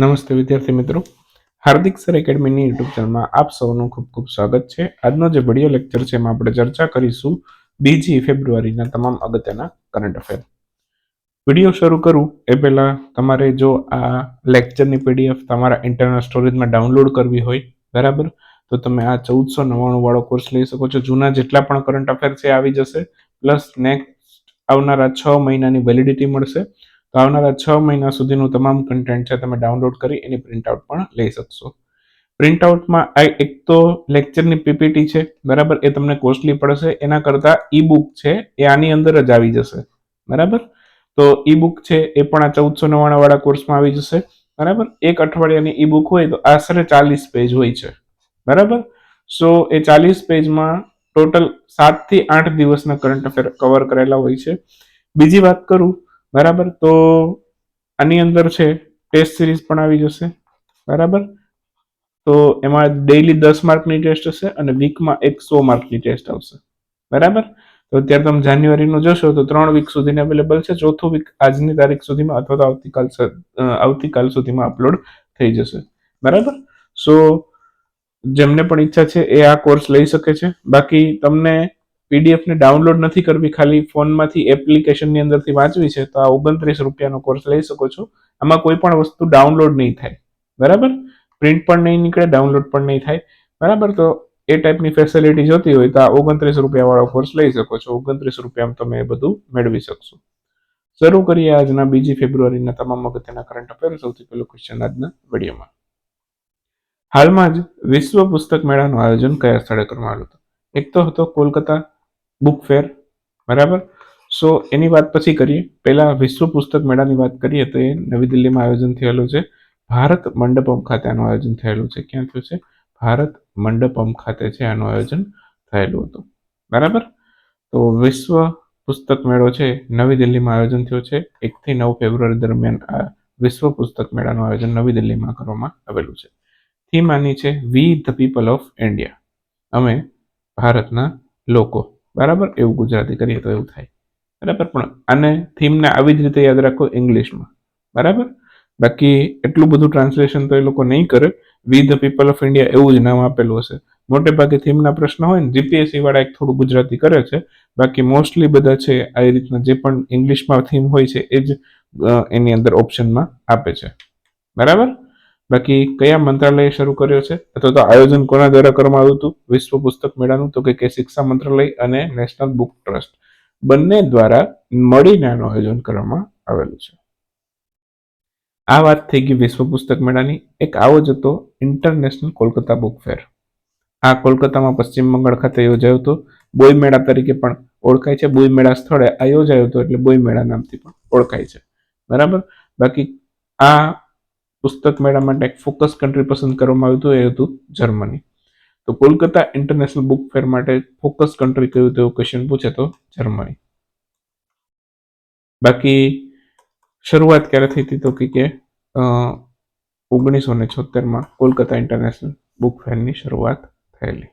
નમસ્તે વિદ્યાર્થી મિત્રો. હાર્દિક સર એકેડમીની યુટ્યુબ ચેનલમાં આપ સૌનું ખૂબ ખૂબ સ્વાગત છે. આજનો જે વીડિયો લેક્ચર છે એમાં આપણે ચર્ચા કરીશું બીજી ફેબ્રુઆરીના તમામ અગત્યના કરંટ અફેર વીડિયો શરૂ કરું. એ પહેલાં તમારે જો આ લેક્ચરની પીડીએફ તમારા ઇન્ટરનલ સ્ટોરેજમાં ડાઉનલોડ કરવી હોય, બરાબર? તો તમે આ ચૌદસો નવ્વાણું વાળો કોર્સ લઈ શકો છો. જૂના જેટલા પણ કરંટ અફેર છે આવી જશે. પ્લસ નેક્સ્ટ આવનારા છ મહિનાની વેલિડિટી મળશે. તો આવનારા છ મહિના સુધીનું તમામ કન્ટેન્ટ છે તમે ડાઉનલોડ કરી એની પ્રિન્ટઆઉટ પણ લઈ શકશો. પ્રિન્ટઆઉટમાં આ એક તો લેક્ચરની પીપીટી છે, બરાબર? એ તમને કોસ્ટલી પડશે. એના કરતાં ઈ બુક છે, એ આની અંદર જ આવી જશે. બરાબર? તો ઈ બુક છે, એ પણ આ ચૌદસો નવ્વાણું વાળા કોર્સમાં આવી જશે. બરાબર? એક અઠવાડિયાની ઈ બુક હોય તો આશરે ચાલીસ પેજ હોય છે. બરાબર? સો એ ચાલીસ પેજમાં ટોટલ સાતથી આઠ દિવસના કરંટ અફેર કવર કરેલા હોય છે. બીજી વાત કરું બરાબર? તો આની અંદર છે ટેસ્ટ સિરીઝ પણ આવી જશે. બરાબર? તો એમાં ડેઈલી દસ માર્કની ટેસ્ટ હશે અને વીકમાં એક સો માર્કની ટેસ્ટ આવશે. બરાબર? તો અત્યારે તમે જાન્યુઆરીનું જોશો તો ત્રણ વીક સુધીની અવેલેબલ છે. ચોથો વીક આજની તારીખ સુધીમાં અથવા તો આવતીકાલ આવતીકાલ સુધીમાં અપલોડ થઈ જશે. બરાબર? સો જેમને પણ ઈચ્છા છે એ આ કોર્સ લઈ શકે છે. બાકી તમને પીડીએફ ને ડાઉનલોડ નથી કરવી, ખાલી ફોનમાંથી એપ્લિકેશનની અંદરથી વાંચવી છે, તો આ ઓગણત્રીસ રૂપિયાનો કોર્સ લઈ શકો છો. આમાં કોઈ પણ વસ્તુ ડાઉનલોડ નહીં થાય. બરાબર? પ્રિન્ટ પણ નહીં નીકળે ડાઉનલોડ પણ નહીં થાય. બરાબર? તો એ ટાઈપની ફેસિલિટી જોતી હોય તો આ ઓગણત્રીસ રૂપિયાવાળો કોર્સ લઈ શકો છો. ઓગણત્રીસ રૂપિયામાં તમે એ બધું મેળવી શકશો. શરૂ કરીએ આજના બીજી ફેબ્રુઆરીના તમામ અગત્યના કરંટ અફેર સૌથી પહેલો ક્વેશ્ચન આજના વિડીયોમાં. હાલમાં જ વિશ્વ પુસ્તક મેળાનું આયોજન કયા સ્થળે કરવામાં આવ્યું હતું? એક તો હતો કોલકાતા બુક ફેર, બરાબર? સો એની વાત પછી કરીએ. પહેલાં વિશ્વ પુસ્તક મેળાની વાત કરીએ તો એ નવી દિલ્હીમાં આયોજન થયેલું છે. ભારત મંડપમ ખાતે આનું આયોજન થયેલું છે. ક્યાં થયું છે? ભારત મંડપમ ખાતે છે આનું આયોજન થયેલું હતું. બરાબર? તો વિશ્વ પુસ્તક મેળો છે. નવી દિલ્હીમાં આયોજન થયો છે. એકથી નવ ફેબ્રુઆરી દરમિયાન આ વિશ્વ પુસ્તક મેળાનું આયોજન નવી દિલ્હીમાં કરવામાં આવેલું છે. થીમ આની છે we the people of India અમે ભારતના લોકો બરાબર? એવું ગુજરાતી કરીએ તો એવું થાય. બરાબર? પણ આને થીમને આવી જ રીતે યાદ રાખો ઇંગ્લિશમાં. બરાબર? બાકી એટલું બધું ટ્રાન્સલેશન તો એ લોકો નહીં કરે. We the people of India એવું જ નામ આપેલું હશે. મોટે ભાગે થીમના પ્રશ્ન હોય ને જીપીએસસી વાળા એક થોડું ગુજરાતી કરે છે. બાકી મોસ્ટલી બધા છે આ રીતના જે પણ ઇંગ્લિશમાં થીમ હોય છે એ જ એની અંદર ઓપ્શનમાં આપે છે. બરાબર? બાકી કયા મંત્રાલયે શરૂ કર્યો છે? અથવા તો આયોજન કોના દ્વારા કરવામાં આવ્યું હતું? વિશ્વ પુસ્તક મેળાનું, તો કે શિક્ષા મંત્રાલય અને નેશનલ બુક ટ્રસ્ટ. બંને દ્વારા મળીને આનું આયોજન કરવામાં આવેલું છે. આ વાત થઈ ગઈ વિશ્વ પુસ્તક મેળાની. એક આવો જ હતો ઇન્ટરનેશનલ કોલકાતા બુક ફેર આ કોલકાતામાં પશ્ચિમ બંગાળ ખાતે યોજાયો હતો. બોય મેળા તરીકે પણ ઓળખાય છે. બોય મેળા સ્થળે આ યોજાયો હતો, એટલે બોય મેળા નામથી પણ ઓળખાય છે. બરાબર? બાકી આ પુસ્તક મેળા માટે એક ફોકસ કન્ટ્રી પસંદ કરવામાં આવ્યું હતું, એ હતું જર્મની. તો કોલકાતા ઇન્ટરનેશનલ બુક ફેર માટે ફોકસ કન્ટ્રી કયું તેવો ક્વેશ્ચન પૂછે તો જર્મની. બાકી શરૂઆત ક્યારે થઈ હતી તો કે ઓગણીસો ને છોતેરમાં કોલકાતા ઇન્ટરનેશનલ બુક ફેરની શરૂઆત થયેલી.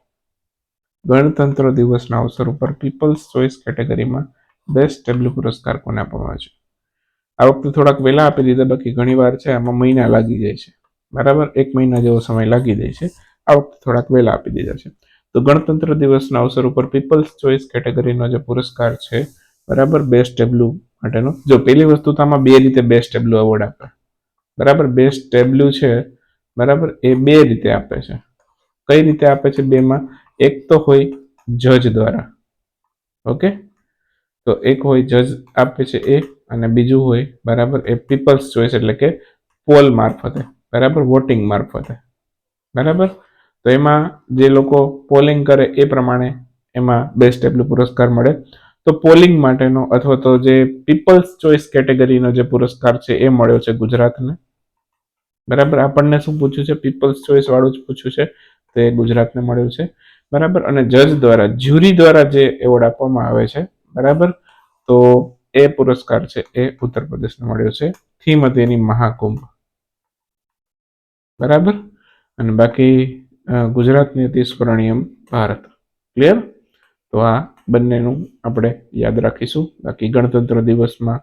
ગણતંત્ર દિવસના અવસર ઉપર પીપલ્સ ચોઇસ કેટેગરીમાં બેસ્ટ ડબલ્યુ પુરસ્કાર કોને આપવામાં આવ્યો છે? આ વખતે થોડાક વહેલા આપી દીધા, બાકી ઘણીવાર છે, આમાં મહિના લાગી જાય છે. બરાબર? એક મહિના જેવો સમય લાગી જાય છે. આ વખતે થોડાક વહેલા આપી દીધા છે. તો ગણતંત્ર દિવસના અવસર ઉપર પીપલ્સ ચોઇસ કેટેગરીનો જે પુરસ્કાર છે, બરાબર? બેસ્ટ ટેબ્લ્યુ માટેનો. જો પહેલી વસ્તુ તો આમાં બે રીતે બેસ્ટ ટેબ્લ્યુ એવોર્ડ આપે. બરાબર? બેસ્ટ ટેબ્લ્યુ છે, બરાબર? એ બે રીતે આપે છે. કઈ રીતે આપે છે બેમાં? એક તો હોય જજ દ્વારા. ઓકે? તો એક હોય જજ આપે છે એ અને બીજું હોય, બરાબર, એ પીપલ્સ ચોઇસ એટલે કે પોલ મારફતે, બરાબર વોટિંગ મારફતે, બરાબર? તો એમાં જે લોકો પોલિંગ કરે એ પ્રમાણે એમાં બેસ્ટ ટેબ્લ્યુ પુરસ્કાર મળે. તો પોલિંગ માટેનો અથવા તો જે પીપલ્સ ચોઇસ કેટેગરીનો જે પુરસ્કાર છે એ મળ્યો છે ગુજરાતને. બરાબર? આપણને શું પૂછ્યું છે? પીપલ્સ ચોઇસ વાળું જ પૂછ્યું છે. તો એ ગુજરાતને મળ્યું છે. બરાબર? અને જજ દ્વારા જ્યુરી દ્વારા જે એવોર્ડ આપવામાં આવે છે. બરાબર? તો એ પુરસ્કાર છે, એ ઉત્તર પ્રદેશને મળ્યો છે થીમ હતી મહાકુંભ. બરાબર? અને બાકી ગુજરાતની હતી સ્મરણીયમ ભારત. ક્લિયર તો આ બંનેનું આપણે યાદ રાખીશું. બાકી ગણતંત્ર દિવસમાં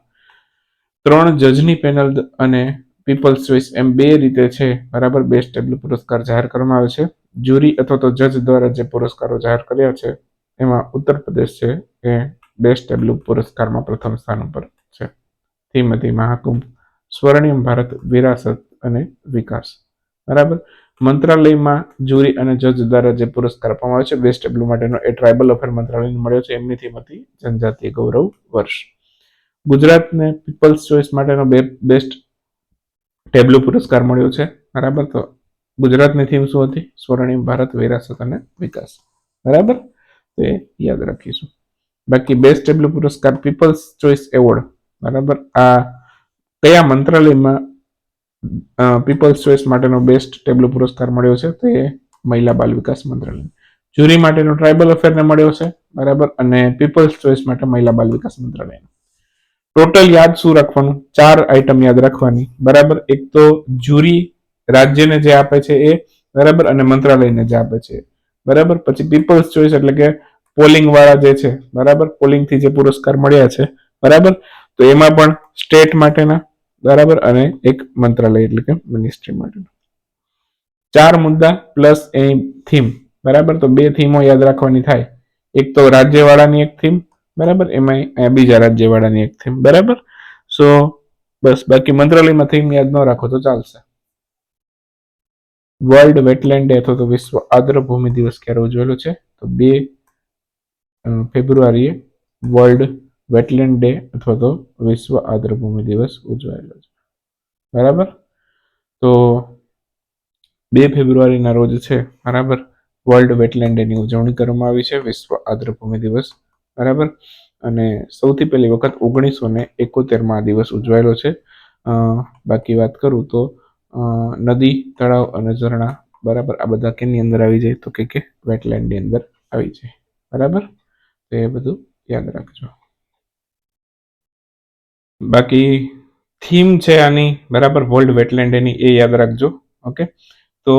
ત્રણ જજની પેનલ અને પીપલ્સ ચોઇસ એમ બે રીતે છે, બરાબર? બેસ્ટ ટેબ્લુ પુરસ્કાર જાહેર કરવામાં આવે છે. જ્યુરી અથવા તો જજ દ્વારા જે પુરસ્કારો જાહેર કર્યા છે, એમાં ઉત્તર પ્રદેશ છે, એ બેસ્ટ ટેબ્લુ પુરસ્કારમાં પ્રથમ સ્થાન ઉપર છે. હતી મહાકુંભ, સ્વર્ણિમ ભારત, વિરાસત અને વિકાસ. બરાબર? મંત્રાલયમાં જ્યુરી અને જજ દ્વારા જે પુરસ્કાર આપવામાં આવે છે, બેસ્ટ ટેબ્લુ માટેનો એ ટ્રાઇબલ અફેર મંત્રાલયને મળ્યો છે. એમની થીમ હતી ગૌરવ વર્ષ. ગુજરાતને પીપલ્સ ચોઇસ માટેનો બે બેસ્ટ ટેબ્લુ પુરસ્કાર મળ્યો છે. બરાબર? તો ગુજરાતની થીમ શું હતી? સ્વર્ણિમ ભારત, વિરાસત અને વિકાસ. બરાબર? તે યાદ રાખીશું. બાકી બેસ્ટ ડબલ્યુ પુરસ્કાર પીપલ્સ ચોઇસ એવોર્ડ બરાબર? આ કયા મંત્રાલયમાં પીપલ્સ ચોઇસ માટેનો બેસ્ટ ટેબલ પુરસ્કાર મળ્યો છે? તે મહિલા બાલ વિકાસ મંત્રાલય. જ્યુરી માટેનો ટ્રાઇબલ અફેરને મળ્યો છે, બરાબર? અને પીપલ્સ ચોઇસ માટે મહિલા બાલ વિકાસ મંત્રાલય. ટોટલ યાદ શું રાખવાનું? ચાર આઈટમ યાદ રાખવાની, બરાબર? એક તો જ્યુરી રાજ્યને જે આપે છે એ, બરાબર? અને મંત્રાલયને જે આપે છે બરાબર? પછી પીપલ્સ ચોઇસ એટલે કે પોલિંગ વાળા જે છે, બરાબર? પોલિંગથી જે પુરસ્કાર મળ્યા છે, બરાબર? તો એમાં પણ સ્ટેટ માટેના, બરાબર? અને એક મંત્રાલય, એટલે કે મિનિસ્ટ્રી માટેના. ચાર મુદ્દા પ્લસ એની થીમ બરાબર? તો બે થીમો યાદ રાખવાની થાય. એક તો રાજ્યવાળાની એક થીમ બરાબર? એમાં બીજા રાજ્યવાળાની એક થીમ બરાબર? સો બસ, બાકી મંત્રાલયમાં થીમ યાદ ન રાખો તો ચાલશે. વર્લ્ડ વેટલેન્ડ ડે અથવા તો વિશ્વ આદ્રભૂમિ દિવસ ક્યારે ઉજવેલો છે? તો બે ફેબ્રુઆરીએ વર્લ્ડ વેટલેન્ડ ડે અથવા તો વિશ્વ આદ્રભૂમિ દિવસ ઉજવાયેલો છે. બરાબર? તો બે ફેબ્રુઆરીના રોજ છે, બરાબર? વર્લ્ડ વેટલેન્ડ ડેની ઉજવણી કરવામાં આવી છે, વિશ્વ આદ્રભૂમિ દિવસ, બરાબર? અને સૌથી પહેલી વખત ઓગણીસો ને એકોતેરમાં આ દિવસ ઉજવાયેલો છે. બાકી વાત કરું તો નદી, તળાવ અને ઝરણા, બરાબર? આ બધા કેની અંદર આવી જાય તો કે કે વેટલેન્ડની અંદર આવી જાય, બરાબર? તો એ બધું યાદ રાખજો. બાકી થીમ છે આની, બરાબર વર્લ્ડ વેટલેન્ડ એની એ યાદ રાખજો ઓકે તો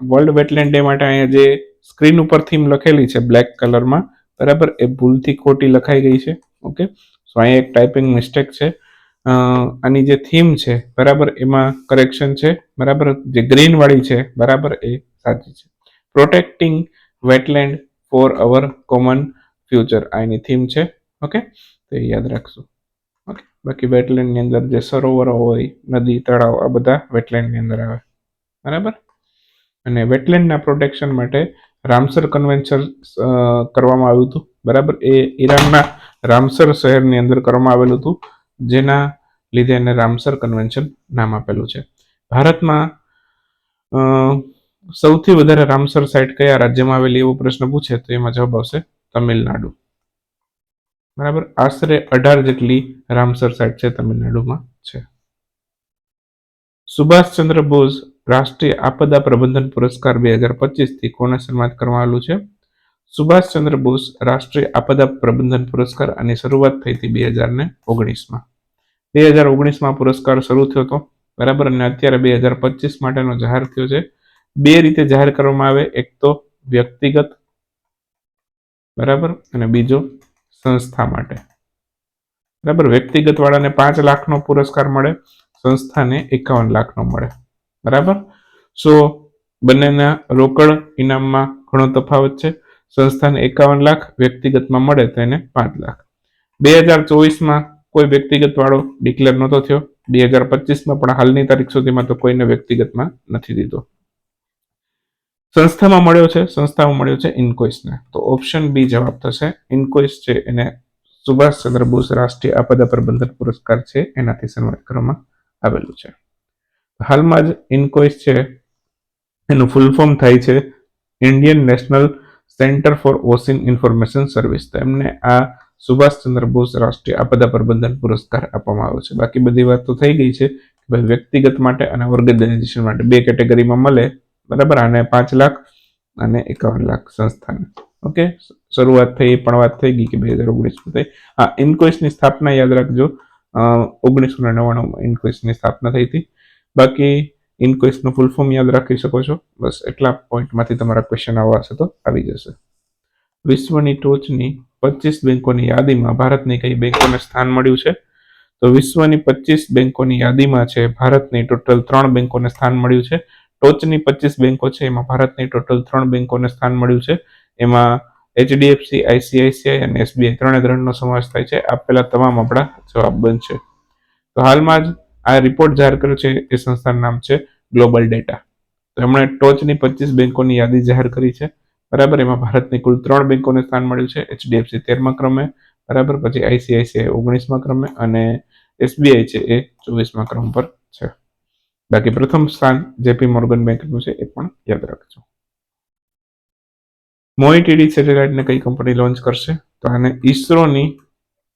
વર્લ્ડ વેટલેન્ડ ડે માટે અહીંયા જે સ્ક્રીન ઉપર થીમ લખેલી છે બ્લેક કલરમાં બરાબર, એ ભૂલથી ખોટી લખાઈ ગઈ છે ઓકે સો અહીંયા એક ટાઈપિંગ મિસ્ટેક છે. આની જે થીમ છે, બરાબર, એમાં કરેક્શન છે, બરાબર, જે ગ્રીન વાળી છે, બરાબર, એ સાચી છે. Protecting wetland for our common future આ એની થીમ છે. ઓકે તો એ યાદ રાખશું. ઓકે બાકી વેટલેન્ડની અંદર જે સરોવરો હોય, નદી, તળાવ, આ બધા વેટલેન્ડની અંદર આવે. બરાબર? અને વેટલેન્ડના પ્રોટેક્શન માટે રામસર કન્વેન્શન કરવામાં આવ્યું હતું. બરાબર? એ ઈરાનના રામસર શહેરની અંદર કરવામાં આવેલું હતું, જેના લીધે એને રામસર કન્વેન્શન નામ આપેલું છે. ભારતમાં સૌથી વધારે રામસર સાઇટ કયા રાજ્યમાં આવેલી, એવો પ્રશ્ન પૂછે તો એમાં જવાબ આવશે તમિલનાડુ. બરાબર? આશરે અઢાર જેટલી રામસર સાઇટ છે તમિલનાડુમાં છે. સુભાષચંદ્ર બોઝ રાષ્ટ્રીય આપદા પ્રબંધન પુરસ્કાર બે હજાર પચીસથી કોને સન્માનિત કરવામાં આવેલું છે? સુભાષચંદ્ર બોઝ રાષ્ટ્રીય આપદા પ્રબંધન પુરસ્કાર આની શરૂઆત થઈ હતી બે હજાર ને ઓગણીસમાં. બે હજાર ઓગણીસમાં પુરસ્કાર શરૂ થયો હતો. બરાબર? અને અત્યારે બે હજાર પચીસ માટેનો જાહેર થયો છે. બે રીતે જાહેર કરવામાં આવે. એક તો વ્યક્તિગત બરાબર? અને બીજો, સંસ્થા માટે. બરાબર? વ્યક્તિગત વાળાને પાંચ લાખનો પુરસ્કાર મળે, સંસ્થાને એકાવન લાખનો મળે. બરાબર? સો, બંનેના રોકડ ઇનામમાં ઘણો તફાવત છે. સંસ્થાને એકાવન લાખ, વ્યક્તિગતમાં મળે તો એને પાંચ લાખ. બે હજાર ચોવીસમાં કોઈ વ્યક્તિગત વાળો ડિક્લેર નહોતો થયો. બે હજાર પચીસમાં પણ હાલની તારીખ સુધીમાં તો કોઈને વ્યક્તિગતમાં નથી દીધો. સંસ્થામાં મળ્યો છે, સંસ્થામાં મળ્યો છે ઇન્કોઇસને. તો ઓપ્શન બી જવાબ થશે. ઇન્કોઇસ છે એને સુભાષચંદ્ર બોઝ રાષ્ટ્રીય આપદા પ્રબંધન પુરસ્કાર છે, એનાથી સન્માનિત કરવામાં આવેલું છે. હાલમાં જ ઇન્કોઇસ છે, એનું ફૂલ ફોર્મ થાય છે Indian national centre for ocean information service તો એમને આ સુભાષચંદ્ર બોઝ રાષ્ટ્રીય આપદા પ્રબંધન પુરસ્કાર આપવામાં આવ્યો છે. બાકી બધી વાત તો થઈ ગઈ છે ભાઈ વ્યક્તિગત માટે અને ઓર્ગેનાઇઝેશન માટે બે કેટેગરીમાં મળે. બરાબર? આને પાંચ લાખ અને એકાવન લાખ સંસ્થાને. ઓકે? શરૂઆત થઈ, પણ વાત થઈ ગઈ કે બે હજાર ઓગણીસમાં થઈ. હા ઇન્કોઇસની સ્થાપના યાદ રાખજો. ઓગણીસો ને નવ્વાણુંમાં ઇન્કોઇસની સ્થાપના થઈ હતી. બાકી ઇન્કોઇસનું ફૂલ ફોર્મ યાદ રાખી શકો છો. બસ એટલા પોઈન્ટમાંથી તમારા ક્વેશ્ચન આવવા હશે તો આવી જશે. વિશ્વની ટોચની પચીસ બેંકોની યાદીમાં ભારતની કઈ બેંકોને સ્થાન મળ્યું છે? તો વિશ્વની પચીસ બેંકોની યાદીમાં છે, ભારતની ટોટલ ત્રણ બેંકોને સ્થાન મળ્યું છે. ટોચની પચીસ બેન્કો છે, એમાં ભારતની ટોટલ ત્રણ બેન્કોને સ્થાન મળ્યું છે. એમાં એચડીએફસી આઈસીઆઈસીઆઈ અને એસબીઆઈ ત્રણે ત્રણનો સમાવેશ થાય છે. આપેલા તમામ આપણા જવાબ બનશે. તો હાલમાં જ આ રિપોર્ટ જાહેર કર્યો છે, એ સંસ્થાનું નામ છે ગ્લોબલ ડેટા તો એમણે ટોચની પચીસ બેન્કોની યાદી જાહેર કરી છે. બરાબર, એમાં ભારતની કુલ ત્રણ બેંકોને સ્થાન મળ્યું છે. એચડીએફસી તેરમા ક્રમે, બરાબર, પછી આઈસીઆઈસીઆઈ ઓગણીસમાં ક્રમે અને એસબીઆઈ છે, એ ચોવીસમાં ક્રમ પર છે. બાકી પ્રથમ સ્થાન જેપી મોર્ગન બેંકનું છે, એ પણ યાદ રાખજો. મોઈટીડી સેટેલાઇટને કઈ કંપની લોન્ચ કરશે? તો આને ઇસરોની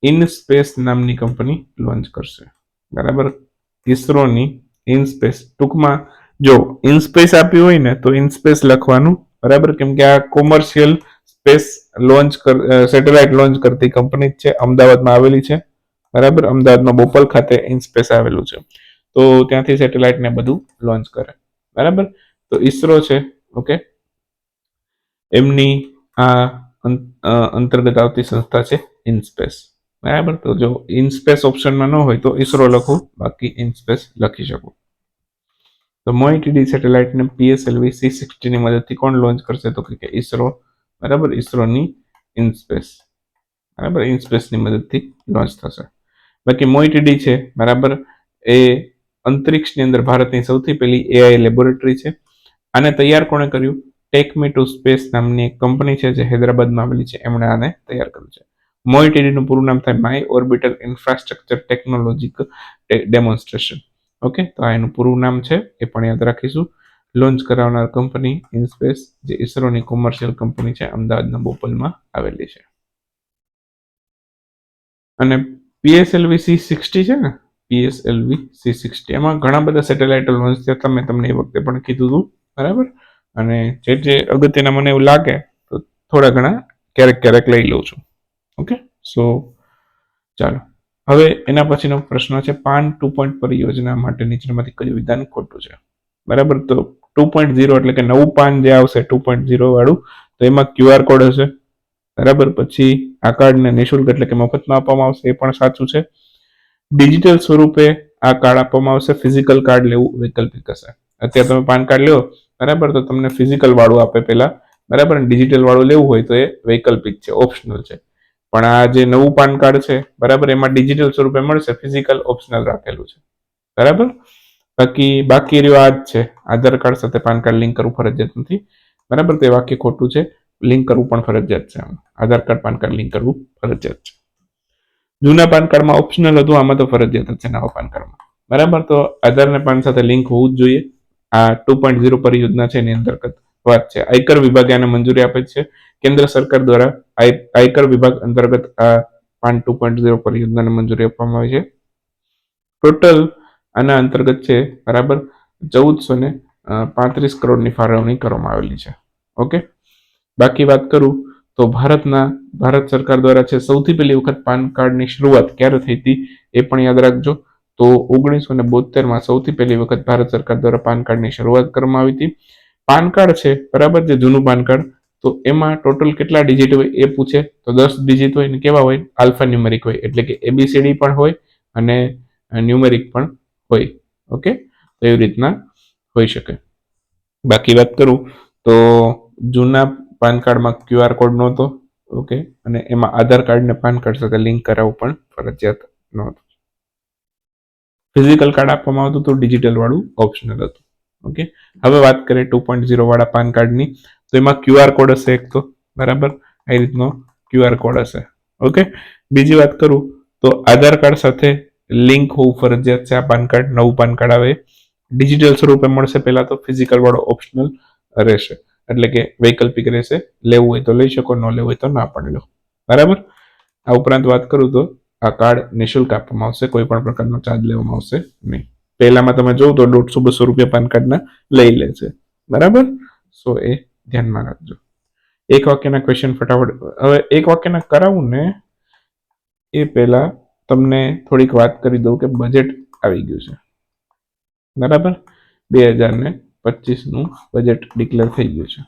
ઇન સ્પેસ નામની કંપની લોન્ચ કરશે. બરાબર? ઇસરોની ઇન સ્પેસ ટૂંકમાં જો ઇન સ્પેસ આપ્યું હોય ને, તો ઇન સ્પેસ લખવાનું. બરાબર? કેમ કે આ કોમર્શિયલ સ્પેસ લોન્ચ કર સેટેલાઇટ લોન્ચ કરતી કંપની છે, અમદાવાદમાં આવેલી છે. બરાબર? અમદાવાદમાં બોપલ ખાતે ઇન સ્પેસ આવેલું છે. તો ત્યાંથી સેટેલાઇટ ને બધું લોન્ચ કરે. બરાબર? તો ઈસરો છે, ઓકે? એમની આ અંતર્ગત આવતી સંસ્થા છે ઇનસ્પેસ. બરાબર? તો જો ઇનસ્પેસ ઓપ્શનમાં ન હોય તો ઈસરો લખું, બાકી ઇનસ્પેસ લખી શકું. તો મોઈટીડી સેટેલાઇટને પીએસએલવી સી સિક્સટીની મદદથી કોણ લોન્ચ કરશે તો કે ઈસરો. બરાબર? ઈસરોની ઇનસ્પેસ. બરાબર? ઇનસ્પેસની મદદથી લોન્ચ થશે. બાકી મોઈટીડી છે, બરાબર? એ અંતરિક્ષની અંદર ભારતની સૌથી પહેલી એઆઈ લેબોરેટરી છે. આને તૈયાર કોણે કર્યું? ટેક મી ટુ સ્પેસ નામની એક કંપની છે જે હૈદરાબાદમાં આવેલી છે. એમણે આને તૈયાર કર્યું છે. મોઈટીડીનું પૂરું નામ થાય my orbital infrastructure technologic demonstration okay તો આ એનું પૂરું નામ છે. એ પણ યાદ રાખીશું. લોન્ચ કરાવનાર કંપની ઇનસ્પેસ જે ઇસરોની કોમર્શિયલ કંપની છે, અમદાવાદના બોપલમાં આવેલી છે. અને પીએસએલવી સી સિક્સટી છે ને? PSLV C sixty. એમાં ઘણા બધા સેટેલાઇટ લોન્ચ થયા. હતા મેં તમને એ વખતે પણ કીધું હતું. બરાબર? અને જે જે અગત્યના મને એવું લાગે, તો થોડા ઘણા ક્યારેક ક્યારેક લઈ લઉં છું. ઓકે સો ચાલો. હવે એના પછીનો પ્રશ્ન છે, પાન ટુ પોઈન્ટ પરિયોજના માટે નીચેનામાંથી કયું વિધાન ખોટું છે? બરાબર? તો ટુ પોઈન્ટ ઝીરો એટલે કે નવું પાન જે આવશે, ટુ પોઈન્ટ ઝીરો વાળું, તો એમાં ક્યુઆર કોડ હશે. બરાબર? પછી આ કાર્ડને નિઃશુલ્ક એટલે કે મફતમાં આપવામાં આવશે, એ પણ સાચું છે. ડિજિટલ સ્વરૂપે આ કાર્ડ આપવામાં આવશે, ફિઝિકલ કાર્ડ લેવું વૈકલ્પિક હશે. અત્યારે તમે પાન કાર્ડ લ્યો, બરાબર, તો તમને ફિઝિકલ વાળું આપે પહેલા, બરાબર ડિજિટલ વાળું લેવું હોય તો એ વૈકલ્પિક છે, ઓપ્શનલ છે. પણ આ જે નવું પાન કાર્ડ છે, બરાબર, એમાં ડિજિટલ સ્વરૂપે મળશે, ફિઝિકલ ઓપ્શનલ રાખેલું છે. બરાબર? બાકી બાકી રહ્યો આ જ છે. આધાર કાર્ડ સાથે પાન કાર્ડ લિંક કરવું ફરજિયાત નથી. બરાબર, તે વાક્ય ખોટું છે. લિંક કરવું પણ ફરજિયાત છે. Aadhaar card, PAN card link કરવું ફરજિયાત છે. જૂના પાન કાર્ડમાં ઓપ્શનલ હતું, આમાં તો ફરજિયાત છે નવા પાન કાર્ડમાં બરાબર? તો આધાર ને પાન સાથે લિંક હોવું જ જોઈએ. આ ટુ પોઈન્ટ ઝીરો પરિયોજના છે, એની અંતર્ગત વાત છે. આયકર વિભાગે આને મંજૂરી આપે છે. કેન્દ્ર સરકાર દ્વારા આય- આયકર વિભાગ અંતર્ગત આ પાન ટુ પોઈન્ટ ઝીરો પરિયોજનાને મંજૂરી આપવામાં આવી છે. ટોટલ આના અંતર્ગત છે, બરાબર? ચૌદસો ને પાંત્રીસ કરોડની ફાળવણી કરવામાં આવેલી છે. ઓકે? બાકી વાત કરું તો ભારતના, ભારત સરકાર દ્વારા છે સૌથી પહેલી વખત પાન કાર્ડની શરૂઆત ક્યારે થઈ હતી એ પણ યાદ રાખજો. તો ઓગણીસો ને બોતેરમાં સૌથી પહેલી વખત ભારત સરકાર દ્વારા પાન કાર્ડની શરૂઆત કરવામાં આવી હતી. પાન કાર્ડ છે, બરાબર જે જૂનું પાન કાર્ડ. તો એમાં ટોટલ કેટલા ડિજિટ હોય એ પૂછે. તો દસ ડિજિટ હોય ને કેવા હોય? આલ્ફા ન્યુમેરિક હોય, એટલે કે એબીસીડી પણ હોય અને ન્યુમેરિક પણ હોય. ઓકે? તો એવી રીતના હોઈ શકે. બાકી વાત કરું તો જૂના પાન કાર્ડમાં ક્યુઆર કોડ નહોતો. ઓકે. અને એમાં આધાર કાર્ડને પાન કાર્ડ સાથે લિંક કરાવવું પણ ફરજિયાત નહોતું. ફિઝિકલ કાર્ડ આપવામાં આવતું તો ડિજિટલ વાળું ઓપ્શનલ હતું. ઓકે. હવે વાત કરીએ ટુ પોઈન્ટ ઝીરો વાળા પાન કાર્ડની. તો એમાં ક્યુઆર કોડ હશે એક તો. બરાબર? આ રીતનો ક્યુઆર કોડ હશે. ઓકે. બીજી વાત કરું, તો આધાર કાર્ડ સાથે લિંક હોવું ફરજિયાત છે. આ પાન કાર્ડ, નવું પાન કાર્ડ આવે. ડિજિટલ સ્વરૂપે મળશે પહેલા તો ફિઝિકલ વાળો ઓપ્શનલ રહેશે. એટલે કે વૈકલ્પિક રહેશે. લેવું હોય તો લઈ શકો, ન લેવું હોય તો ના પણ લો. બરાબર? આ ઉપરાંત વાત કરું તો આ કાર્ડ નિઃશુલ્ક આપવામાં આવશે, કોઈ પણ પ્રકારનો ચાર્જ લેવામાં આવશે નહીં. પહેલામાં તમે જોવો તો દોઢસો, બસો રૂપિયા પાન કાર્ડના લઈ લે છે. બરાબર? સો એ ધ્યાનમાં રાખજો. એક વાક્યના ક્વેશ્ચન ફટાફટ, હવે એક વાક્યના કરાવું ને, એ પહેલા તમને થોડીક વાત કરી દઉં કે બજેટ આવી ગયું છે. બરાબર? બે હજાર ને પચીસનું બજેટ ડિક્લેર થઈ ગયું છે.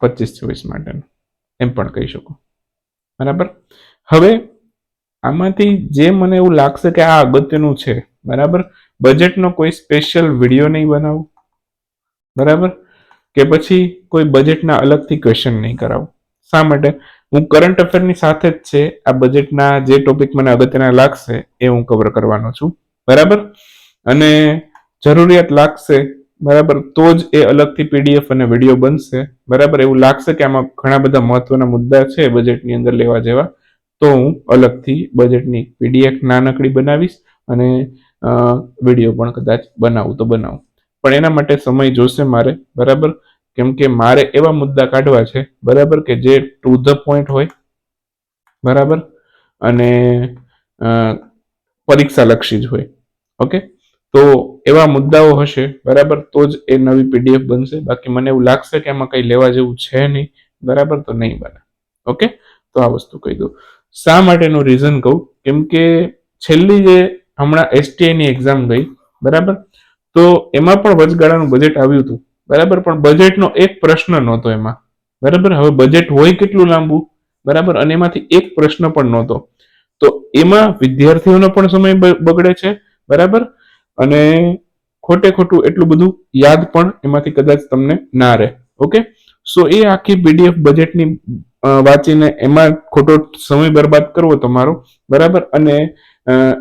પચીસ છવ્વીસ માટેનું. એમ પણ કહી શકો. બરાબર? હવે આમાંથી જે મને એવું લાગશે કે આ અગત્યનું છે, બરાબર? બજેટનો કોઈ સ્પેશિયલ વીડિયો નહીં બનાવું. બરાબર? કે પછી કોઈ બજેટના અલગથી ક્વેશ્ચન નહીં કરાવું. શા માટે? હું કરંટ અફેરની સાથે જ છે. આ બજેટના જે ટોપિક મને અગત્યના લાગશે એ હું કવર કરવાનો છું. બરાબર? અને જરૂરિયાત લાગશે બરાબર, તો જ એ અલગથી પીડીએફ અને વીડિયો બનશે. બરાબર, એવું લાગશે કે આમાં ઘણા બધા મહત્વના મુદ્દા છે બજેટની અંદર લેવા જેવા. તો હું અલગથી બજેટની પીડીએફ નાનકડી બનાવીશ અને વીડિયો પણ કદાચ બનાવું તો બનાવું. પણ એના માટે સમય જોશે મારે, બરાબર? કેમ કે મારે એવા મુદ્દા કાઢવા છે, બરાબર, કે જે ટુ ધ પોઈન્ટ હોય. બરાબર? અને પરીક્ષા લક્ષી જ હોય. ઓકે? તો એવા મુદ્દાઓ હશે, બરાબર? તો જ એ નવી પીડીએફ બનશે. બાકી મને એવું લાગશે કે આમાં કંઈ લેવા જેવું છે નહીં. બરાબર? તો નહીં બને. ઓકે? તો આ વસ્તુ કહી દઉં. શા માટેનું રીઝન કહું? કેમ કે છેલ્લી જે હમણાં એસટીઆઈની એક્ઝામ ગઈ, બરાબર? તો એમાં પણ વચગાળાનું બજેટ આવ્યું હતું. બરાબર? પણ બજેટનો એક પ્રશ્ન નહોતો એમાં. બરાબર? હવે બજેટ હોય કેટલું લાંબુ? બરાબર? અને એમાંથી એક પ્રશ્ન પણ નહોતો. તો એમાં વિદ્યાર્થીઓનો પણ સમય બગડે છે. બરાબર? અને ખોટે ખોટું એટલું બધું યાદ પણ એમાંથી કદાચ તમને ના રહે, ઓકે? સો એ આખી પીડીએફ બજેટની વાંચીને એમાં ખોટો સમય બરબાદ કરવો તમારો, બરાબર? અને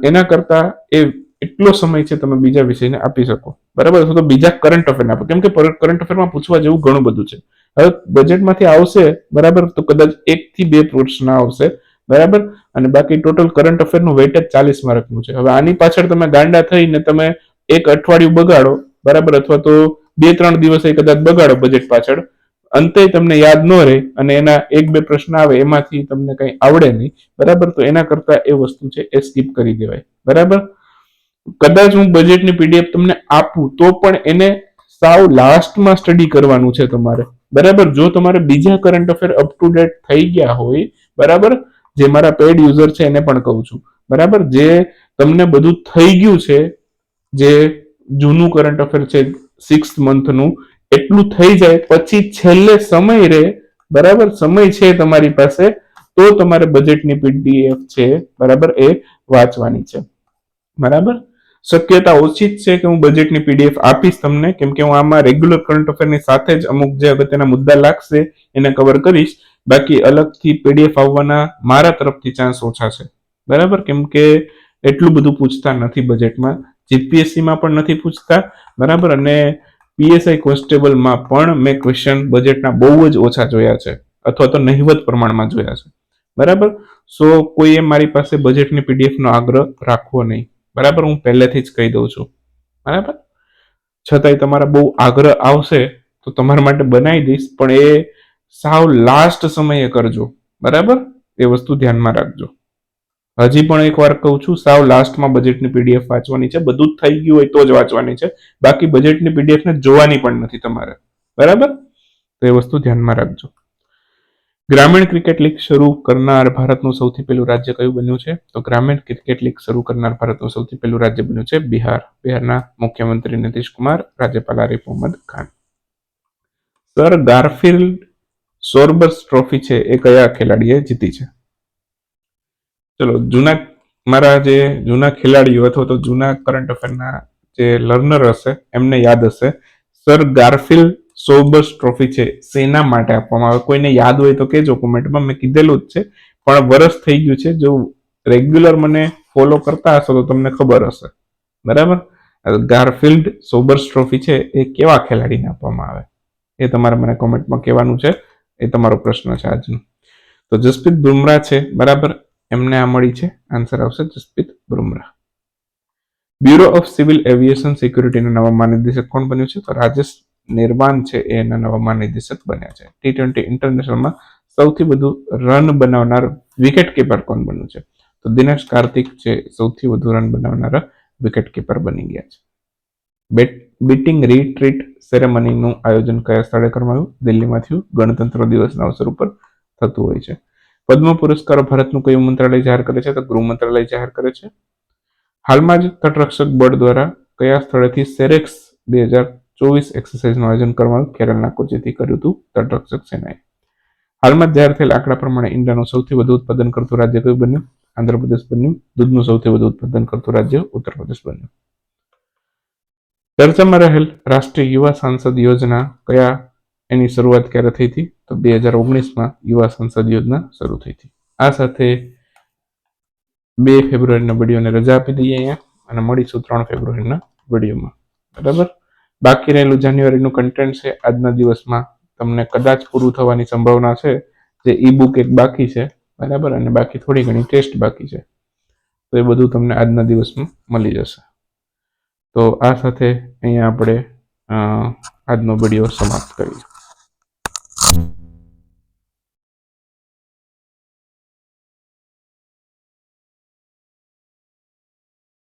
એના કરતા એ એટલો સમય છે તમે બીજા વિષયને આપી શકો, બરાબર? તો બીજા કરંટ અફેરને આપો. કેમ કે કરંટ અફેરમાં પૂછવા જેવું ઘણું બધું છે. હવે બજેટમાંથી આવશે, બરાબર? તો કદાચ એક થી બે પ્રશ્ન આવશે, બરાબર? અને બાકી ટોટલ કરંટ અફેરનું વેઇટેજ ચાલીસ માર્કનું છે. હવે આની પાછળ તમે ગાંડા થઈને તમે એક અઠવાડિયું બગાડો, બરાબર? અથવા તો બે, ત્રણ દિવસે કદાચ બગાડો બજેટ પાછળ, અંતે તમને યાદ ન રહે અને એના એક, બે પ્રશ્ન આવે એમાંથી તમને કંઈ આવડે નહીં, બરાબર? તો એના કરતા એ વસ્તુ છે એ સ્કીપ કરી દેવાય, બરાબર? કદાચ હું બજેટની પીડીએફ તમને આપું, તો પણ એને સાવ લાસ્ટમાં સ્ટડી કરવાનું છે તમારે, બરાબર? જો તમારે બીજા current affair up to date થઈ ગયા હોય, બરાબર? જે મારા પેડ યુઝર છે એને પણ કહું છું. બરાબર? જે તમને બધું થઈ ગયું છે, જે જૂનું કરંટ અફેર છે સિક્સ મંથનું એટલું થઈ જાય, પછી છેલ્લે સમય રહે, બરાબર? સમય છે તમારી પાસે, તો તમારે બજેટની પીડીએફ છે, બરાબર, એ વાંચવાની છે. બરાબર? શક્યતા ઓછી જ છે કે હું બજેટની પીડીએફ આપીશ તમને, કેમ કે હું આમાં રેગ્યુલર કરંટ અફેરની સાથે જ અમુક જે અગત્યના મુદ્દા લાગશે, એને કવર કરીશ. બાકી અલગથી પીડીએફ આવવાના મારા તરફથી ચાન્સ ઓછા છે. બરાબર? કેમ કે એટલું બધું પૂછતા નથી બજેટમાં જીપીએસસીમાં પણ નથી પૂછતા. બરાબર? અને પીએસઆઈ કોન્સ્ટેબલમાં પણ મેં ક્વેશ્ચન બજેટના બહુ જ ઓછા જોયા છે. અથવા તો નહિવત પ્રમાણમાં જોયા છે. બરાબર? સો કોઈએ મારી પાસે બજેટની પીડીએફનો આગ્રહ રાખવો નહીં. બરાબર? હું પહેલેથી જ કહી દઉં છું. બરાબર? છતાંય તમારા બહુ આગ્રહ આવશે તો તમારા માટે બનાવી દઈશ, પણ એ સાવ લાસ્ટ સમયે કરજો, બરાબર? એ વસ્તુ ધ્યાનમાં રાખજો. હજી પણ એકવાર કહું છું, સાવ લાસ્ટમાં બજેટની પીડીએફ વાંચવાની છે, બધું જ થઈ ગયું હોય તો જ વાંચવાની છે. બાકી બજેટની પીડીએફને જોવાની પણ નથી તમારે, બરાબર? તો એ વસ્તુ ધ્યાનમાં રાખજો. ગ્રામીણ ક્રિકેટ લીગ શરૂ કરનાર ભારતનું સૌથી પહેલું રાજ્ય કયું બન્યું છે? તો ગ્રામીણ ક્રિકેટ લીગ શરૂ કરનાર ભારતનું સૌથી પહેલું રાજ્ય બન્યું છે બિહાર. બિહારના મુખ્યમંત્રી નીતિશ કુમાર રાજ્યપાલ Arif Mohammad Khan. Sir, Garfield Sobers trophy છે એ કયા ખેલાડીએ જીતી છે? ચલો, જૂના, મારા જે જૂના ખેલાડીઓ અથવા તો જૂના કરંટ અફેરના જે લર્નર હશે, એમને યાદ હશે. સર ગારફિલ્ડ સોબર્સ ટ્રોફી છે શેના માટે આપવામાં આવે. કોઈને યાદ હોય તો કેજો કોમેન્ટમાં. મેં કીધેલું જ છે. પણ વરસ થઈ ગયું છે. જો રેગ્યુલર મને ફોલો કરતા હશો તો તમને ખબર હશે. બરાબર? ગારફિલ્ડ સોબર્સ ટ્રોફી છે એ કેવા ખેલાડીને આપવામાં આવે? એ તમારે મને કોમેન્ટમાં કહેવાનું છે. એ તમારો પ્રશ્ન છે આજનો. તો જસપ્રીત બુમરા છે, બરાબર? એમને આ મળી છે. આન્સર આવશે Jasprit Bumrah bureau of civil aviation સિક્યુરિટીના નવા મહાનિદેશક કોણ બન્યું છે? તો રાજેશ નિર્માણ છે, એ એના નવા મહાનિદેશક બન્યા છે. ટી ટ્વેન્ટી ઇન્ટરનેશનલમાં સૌથી વધુ રન બનાવનાર વિકેટ કીપર કોણ બન્યું છે? તો દિનેશ કાર્તિક છે, સૌથી વધુ રન બનાવનારા વિકેટ કીપર બની ગયા છે. બેટ બીટિંગ રીટ્રીટ સેરેમનીનું આયોજન કયા સ્થળે કરવામાં આવ્યું? દિલ્હીમાં થયું ગણતંત્ર દિવસના અવસર ઉપર થતું હોય છે. પદ્મ પુરસ્કારો ભારતનું કયું મંત્રાલય જાહેર કરે છે? તો ગૃહ મંત્રાલય જાહેર કરે છે. હાલમાં જ તટરક્ષક બળ દ્વારા કયા સ્થળેથી સેરેક્સ બે હજાર ચોવીસ એક્સરસાઇઝનું આયોજન કરવામાં કેરળના કોચીથી કર્યું હતું તટરક્ષક સેનાએ. હાલમાં જાહેર થયેલ આંકડા પ્રમાણે ઈંડાનું સૌથી વધુ ઉત્પાદન કરતું રાજ્ય કયું બન્યું? આંધ્રપ્રદેશ બન્યું. દૂધનું સૌથી વધુ ઉત્પાદન કરતું રાજ્ય ઉત્તર પ્રદેશ બન્યું. ચર્ચામાં રહેલ રાષ્ટ્રીય યુવા સાંસદ યોજના કયા એની શરૂઆત ક્યારે થઈ હતી? તો બે હજાર ઓગણીસમાં યુવા સંસદ યોજના શરૂ થઈ હતી. આ સાથે બે ફેબ્રુઆરીના વિડીયોને રજા આપી દઈએ અહીંયા અને મળીશું ત્રણ ફેબ્રુઆરીના વિડીયોમાં. બરાબર? બાકી રહેલું જાન્યુઆરીનું કન્ટેન્ટ છે. આજના દિવસમાં તમને કદાચ પૂરું થવાની સંભાવના છે જે ઈ બુક એક બાકી છે. બરાબર? અને બાકી થોડી ઘણી ટેસ્ટ બાકી છે. તો એ બધું તમને આજના દિવસમાં મળી જશે. તો આ સાથે અહીંયા આપણે આજનો વીડિયો સમાપ્ત કરીએ